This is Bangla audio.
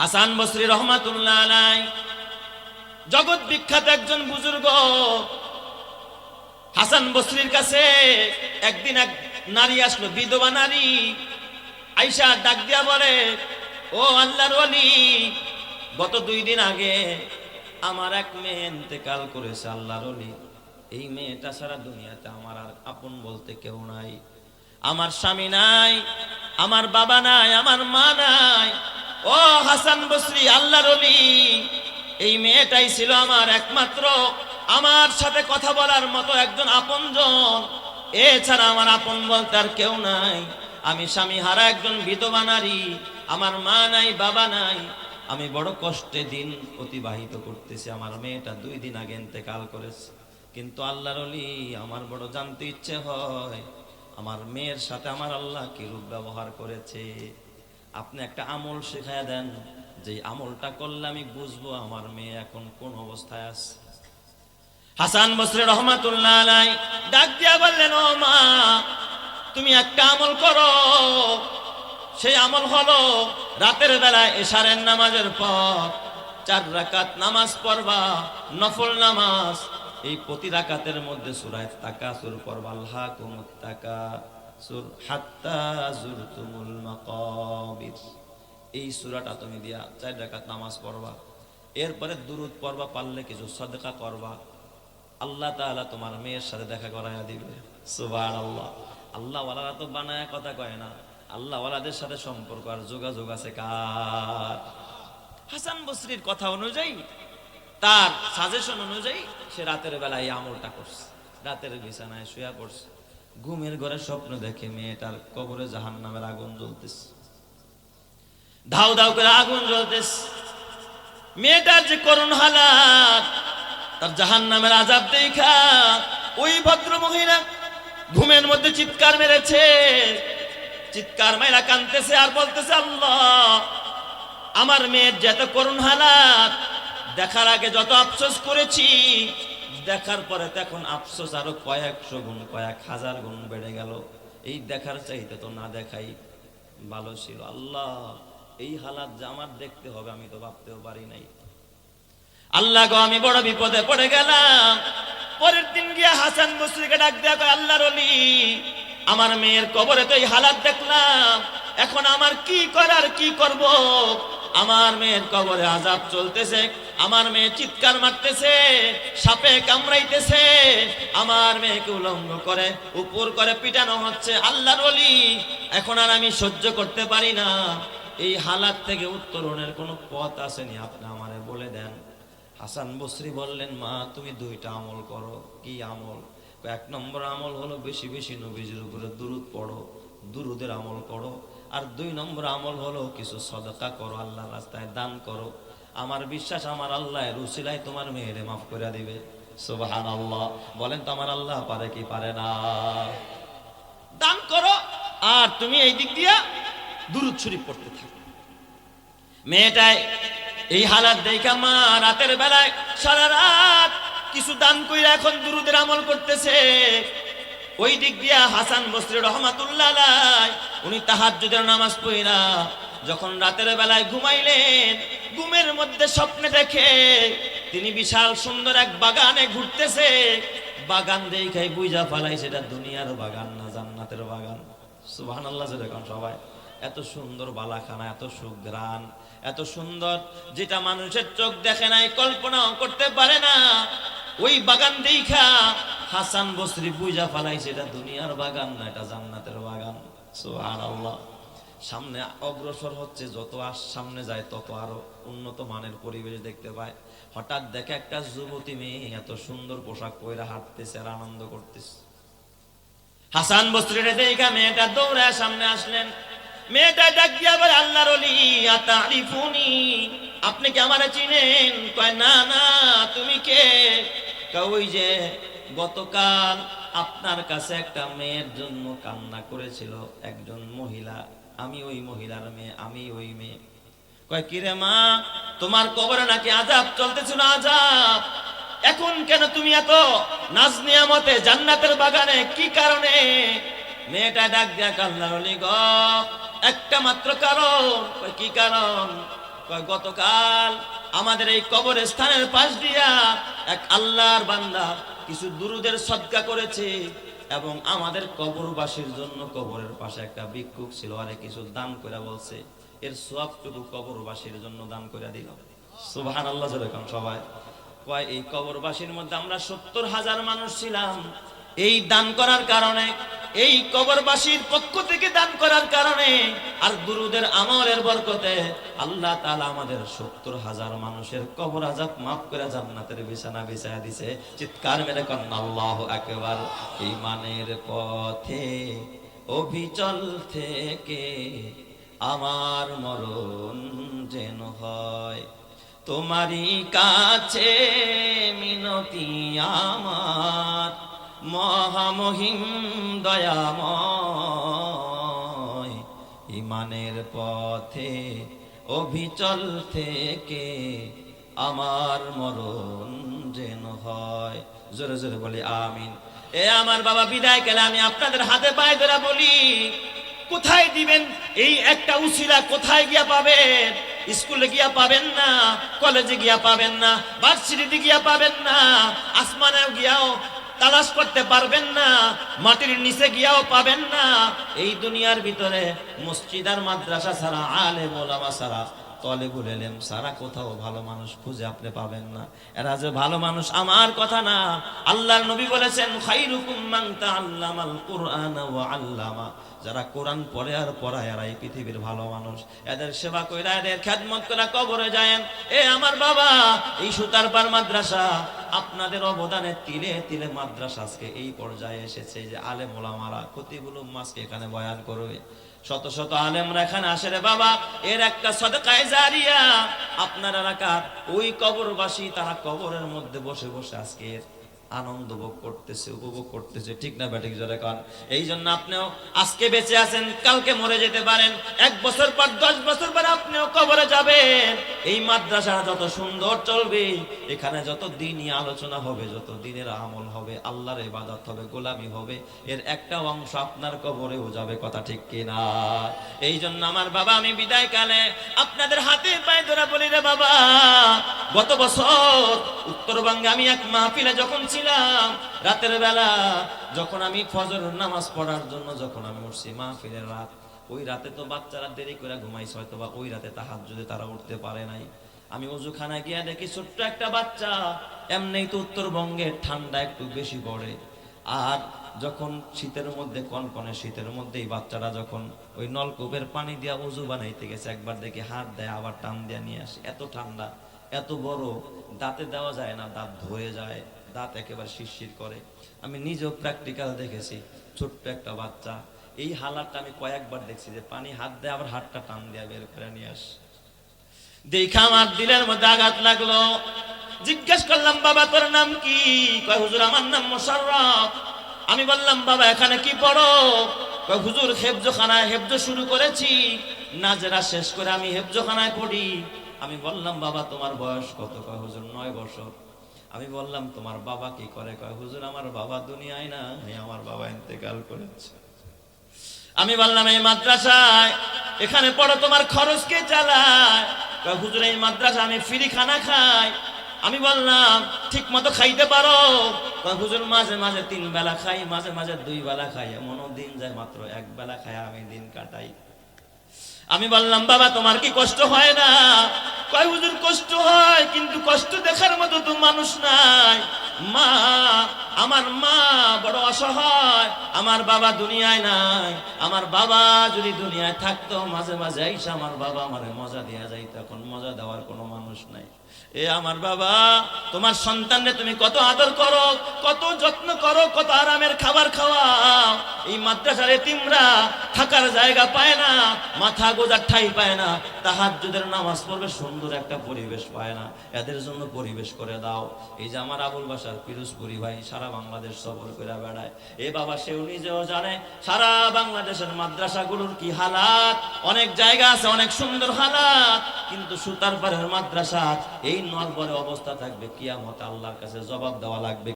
হাসান বসরি রহমাতুল্লাহ আলাই, জগৎ বিখ্যাত একজন বুজুর্গ। হাসান বসরির কাছে একদিন এক নারী আসলো, বিধবা নারী। আইসা ডাক দিয়া বলে, ও আল্লাহর ওলি, গত দুই দিন আগে আমার এক মেয়ে ইন্তেকাল করেছে আল্লাহর ওলি। এই মেয়েটা সারা দুনিয়াতে আমার আর আপন বলতে কেউ নাই। আমার স্বামী নাই, আমার বাবা নাই, আমার মা নাই ও হাসান বসরি, আল্লাহর এই মেয়েটাই ছিল আমার একমাত্র, আমার সাথে কথা বলার মতো একজন আপনজন। এছাড়া আমার আপন বলতে আর কেউ নাই। আমি স্বামী হারা একজন বিধবা নারী, আমার মা নাই, বাবা নাই। আমি বড় কষ্টে দিন অতিবাহিত করতেছি, আমার মেয়েটা দুই দিন আগে ইন্তেকাল করেছে। কিন্তু আল্লাহর অলি আমার বড় জানতে ইচ্ছে হয়, আমার মেয়ের সাথে আমার আল্লাহ কিরূপ ব্যবহার করেছে। আপনি একটা আমল শেখায় দেন যে আমলটা করলে আমি বুঝব আমার মেয়ে এখন কোন অবস্থায় আছে। হাসান বসরে রহমাতুল্লাহ ডাক দিয়া বললেন, ও মা, তুমি একটা আমল করো, সেই আমল হলো রাতের বেলায় এশারের নামাজের পর চার রাকাত নামাজ পড়বা, নফল নামাজ, এই প্রতি রাকাতের মধ্যে সুরায় তাকা সুর পড়বা, আল্লাহ কুমুত তাকা সুর এই সুরাটা তুমি দিয়া চার রাকাত নামাজ পড়বা। এরপরে দুরুদ পড়বা, পারলে কিছু সদকা করবা। আল্লাহ তাআলা তোমার মেয়ের সাথে দেখা করাইয়া দিবে। সুবান আল্লাহ ওয়ালারা তো বানায় কথা কয় না। আল্লাহ ওয়ালাদের সাথে সম্পর্ক আর যোগাযোগ আছে কার? হাসান বসরির কথা অনুযায়ী, তার সাজেশন অনুযায়ী সে রাতের বেলায় আমলটা করছে। রাতের বিছানায় শুয়া পড়ছে। ঘুমের ঘরে স্বপ্ন দেখে মেয়েটার কবরে জাহান নামের আগুন জ্বলতেছে। ধাউ ধাউ করে আগুন জ্বলতেছে। মেয়েটার যে করুণ হালাত, তার জাহান নামের আজাব দেখা। ওই ভদ্র মহিলা ঘুমের মধ্যে চিৎকার মেরেছে। চিৎকার মেয়েরা কানতেছে আর বলতেছে, আল্লাহ, আমার মেয়ের যত করুণ হালাত, দেখার আগে যত আফসোস করেছি দেখার পরে তো এখন আফসোস আরও কয়েকশো গুণ, কয়েক হাজার গুণ বেড়ে গেল। এই দেখার চাইতে তো না দেখাই ভালো ছিল। আল্লাহ, এই হালাত যে আমার দেখতে হবে, আমি তো ভাবতেও পারি নাই। আল্লাহ গো, আমি বড় বিপদে পড়ে গেলাম। পরের দিন গিয়া হাসান বসরিকে ডাক দেয়া কয় অলি আমার মেয়ের কবরে তো এই হালাত দেখলাম। এখন আমার কি করার, কি করব? আমার মেয়ের কবরে আজাব চলতেছে, আমার মেয়ে চিৎকার মারতেছে, সাপে কামড়াইতেছে, আমার মেয়েকে উলঙ্গ করে, উপর করে পিটানো হচ্ছে আল্লাহর অলি এখন আর আমি সহ্য করতে পারি না। এই হালাত থেকে উত্তরণের কোনো পথ আসেনি, আপনি আমারে বলে দেন। হাসান বসরি বললেন, মা, তুমি দুইটা আমল করো। কি আমল? এক নম্বর আমল হলো, বেশি বেশি নবীজির উপরে দুরুদ পড়ো, দুরুদের আমল করো। আর দুই নম্বর আমল হলো কিছু সদকা করো আল্লাহ রাস্তায় দান করো। আমার বিশ্বাস, আমার আল্লাহ রুসিলাই তোমার মেয়েরে মাফ করে দিবে। সুবাহান আল্লাহ বলেন তো আমার আল্লাহ পারে কি পারে না? দান করো, আর তুমি এই দিক দিয়া দুরুদ শরীফ পড়তে থাকো। মেয়েটাই এই হালাত দেখা মা রাতের বেলায় সারা রাত কিছু দান কইরা এখন দুরুদের আমল করতেছে। ওই দিক দিয়া হাসান বসরি রহমাতুল্লাহ উনি তাহার তাহাজ্জুদের নামাজ পড়িনা যখন রাতের বেলায় ঘুমাইলেন, ঘুমের মধ্যে স্বপ্নে দেখে তিনি বিশাল সুন্দর এক বাগানে ঘুরতেছে। বাগান দেখাই বুঝা ফালাই সেটা দুনিয়ার বাগান না জান্নাতের বাগান। সুবহানাল্লাহ যেরকম সবাই। এত সুন্দর বালাখানা, এত সুগ্রাণ এত সুন্দর যেটা মানুষের চোখ দেখে নাই, কল্পনাও করতে পারে না। ওই বাগান দেখা হাসান বসরি পূজা ফালাই সেটা দুনিয়ার বাগান না, এটা জান্নাতের সামনে অগ্রসর হচ্ছে, যত আর সামনে যায়, তত আরও উন্নত মানের পরিবেশ দেখতে পায়। হঠাৎ দেখে একটা যুবতী মেয়ে এত সুন্দর পোশাক পরে হাঁটতেছে আর আনন্দ করতেছে। হাসান বস্ত্রের দেখা মেয়েটা দৌড়ে সামনে আসলেন। আপনি কি আমারে চিনেন? কয়, না না, তুমি কে? ওই যে গতকাল আপনার কাছে একটা মেয়ের জন্য কান্না করেছিল একজন মহিলা। আমি ওই মহিলার মেয়ে, আমি ওই মেয়ে। কয়, কিরে মা, তোমার কবরে নাকি আজাব চলতেছিল আজাব এখন কেন তুমি এত নাজ নিয়ামতে জান্নাতের বাগানে? কি কারণে? মেয়েটা ডাক দিয়া কান্নার গ, একটা মাত্র কারণ। কি কারণ? গতকাল আমাদের এই কবর স্থানের পাশ দিয়া এক আল্লাহর বান্দা কিছু দুরুদের সদকা করেছে এবং আমাদের কবরবাসীর জন্য কবরের পাশে একটা ভিক্ষুক ছিল আরে কিছু দান করে বলছে। এর সবটুকু কবরবাসীর জন্য দান করে দিল। সুহান আল্লাহ যেরকম সবাই। কয়, এই কবরবাসীর মধ্যে আমরা সত্তর হাজার মানুষ ছিলাম। এই দান করার কারণে এই কবরবাসীর পক্ষ থেকে দান করার কারণে আর গুরুদের আমলের বরকতে আল্লাহ তাআলা আমাদের সত্তর হাজার মানুষের কবর আজাব মাফ করে জান্নাতের বিছানা বিছায়া দিছে। চিৎকার মেরে কন্যা আল্লাহ একেবার ইমানের পথে, অভিচল থেকে আমার মরণ যেন হয়। তোমারই কাছে মিনতি আমার। মহামহিম দয়াময় ইমানের পথে অভিচল থেকে আমার মরণ যেন হয়। জোরে জোরে বলি, আমিন। এ আমার বাবা, বিদায় গেলে আমি আপনাদের হাতে পায়ে ধরা বলি, কোথায় দিবেন? এই একটা উসিলা কোথায় গিয়া পাবেন? স্কুলে গিয়া পাবেন না, কলেজে গিয়া পাবেন না, ভার্সিটিতে গিয়া পাবেন না, আসমানেও গিয়াও তালাশ করতে পারবেন না, মাটির নিচে গিয়াও পাবেন না। এই দুনিয়ার ভিতরে মসজিদ আর মাদ্রাসা ছাড়া আলে মোলামা ছাড়া, তলেবুল এলেম সারা কোথাও ভালো মানুষ খুঁজে আপনি পাবেন না। এরা যে ভালো মানুষ, আমার কথা না। আল্লাহর নবী বলেছেন, খাইরুকুম মান তাআল্লামাল কুরআন ওয়া আল্লামা। যারা কোরআন পড়ে আর পড়ায়, এরা এই পৃথিবীর ভালো মানুষ। এদের সেবা কইরা, এদের খেদমত করে কবরে যায়েন। এ আমার বাবা, এই সুতার পার মাদ্রাসা আপনাদের অবদানে তিলে তিলে মাদ্রাসা আজকে এই পর্যায়ে এসেছে যে আলে মোলামারা খতিবুল উম্মাসকে এখানে বয়ান করবে। শত শত আলেমরা এখানে আসে রে বাবা, এর একটা সদকায় জারিয়া। আপনার এলাকার ওই কবরবাসী তারা কবরের মধ্যে বসে বসে আজকে আনন্দ ভোগ করতেছে, উপভোগ করতেছে। ঠিক না ব্যাটিক জোরে কান? এই জন্য আপনিও আজকে বেঁচে আছেন, কালকে মরে যেতে পারেন। এক বছর পর, দশ বছর পর আপনিও কবরে যাবেন। এই মাদ্রাসা যত সুন্দর চলবে, এখানে যত দিনই আলোচনা হবে, যত দিনের আমল হবে, আল্লাহর ইবাদত হবে, গোলামি হবে, এর একটা অংশ আপনার কবরেও যাবে, কথা ঠিক কিনা? এই জন্য আমার বাবা, আমি বিদায় কালে আপনাদের হাতে পায়ে ধরে বলি রে বাবা, গত বছর উত্তরবঙ্গে আমি এক মাহফিলে যখন ছিলাম রাতের বেলা যখন আমি ফজর নামাজ পড়ার জন্য যখন আমি উঠছি মা মাহফিলের রাত, ওই রাতে তো বাচ্চারা দেরি করে ঘুমাইছে হয়তো বা ওই রাতে তাহার যদি তারা উঠতে পারে নাই। আমি অজুখানায় গিয়ে দেখি ছোট্ট একটা বাচ্চা, এমনিই তো উত্তরবঙ্গে ঠান্ডা একটু বেশি পড়ে। আর যখন শীতের মধ্যে, কনকনে শীতের মধ্যে এই বাচ্চারা যখন ওই নলকূপের পানি দিয়া উজু বানাইতে গেছে, একবার দেখি হাত দেয়, আবার টান দিয়া নিয়ে আসে। এত ঠান্ডা, এত বড়, দাঁতে দেওয়া যায় না, দাঁত ধরে যায়। দাঁত একেবারে শিরশির করে। আমি নিজেও প্র্যাকটিক্যাল দেখেছি, ছোট্ট একটা বাচ্চা। এই হালাতটা আমি কয়েকবার দেখছি যে পানি হাত দেয় আবার হাতটা টান দিয়া বের করে নিয়ে আসে। দেখা আমার দিলের মধ্যে আঘাত লাগল। জিজ্ঞেস করলাম, বাবা, তোর নাম কি? কয়, হুজুর, আমার নাম মোশাররফ। আমি বললাম, বাবা, এখানে কি পড়ো? কয়, হুজুর, হেফজখানায় হেফজ শুরু করেছি। নাজেরা শেষ করে আমি হেফজখানায় পড়ি। আমি বললাম, বাবা, তোমার বয়স কত? কয়, হুজুর, নয় বছর। আমি বললাম, তোমার বাবা কি করে? কয়, হুজুর, আমার বাবা দুনিয়ায় না আমার বাবা ইন্তেকাল করেছে। আমি বললাম, এই মাদ্রাসায় এখানে পড়ো, তোমার খরচ কে চালায়? হুজুর, এই মাদ্রাসা আমি ফ্রি খানা খাই। আমি বললাম ঠিক মতো খাইতে পারো? হুজুর, মাঝে মাঝে তিন বেলা খাই, মাঝে মাঝে দুই বেলা খাই। এমনও দিন যায়, মাত্র এক বেলা খাই আমি দিন কাটাই। আমি বললাম, বাবা, তোমার কি কষ্ট হয় না? কয়, হুজুর, কষ্ট হয়, কিন্তু কষ্ট দেখার মতো তো মানুষ নাই। মা আমার মা বড় অসহায়, আমার বাবা দুনিয়ায় নাই। আমার বাবা যদি দুনিয়ায় থাকতো, মাঝে মাঝে আইসা আমার বাবা আমার মজা দেওয়া যাইতো। এখন মজা দেওয়ার কোনো মানুষ নাই। এ আমার বাবা, তোমার সন্তানরে তুমি কত আদর করো, কত যত্ন করো, কত আরামের খাবার খাওয়াও। এই মাদ্রাসার এতিমরা থাকার জায়গা পায় না, মাথা গোজার ঠাই পায় না তাহার তাহাজ্জুদের নামাজ পড়বে, সুন্দর একটা পরিবেশ পায় না। এদের জন্য পরিবেশ করে দাও। এই যে আমার আবুল বাসার পিরোজপুরি ভাই, সারা বাংলাদেশ সফর করে বেড়ায়। এ বাবা সেও নিজেও জানে, সারা বাংলাদেশের মাদ্রাসাগুলোর কি হালাত? অনেক জায়গা আছে, অনেক সুন্দর হালাত, কিন্তু সুতার পাড়ের মাদ্রাসা, এই নলবরে অবস্থা থাকবে, কিয়ামত আল্লাহর কাছে জবাব দেওয়া লাগবে।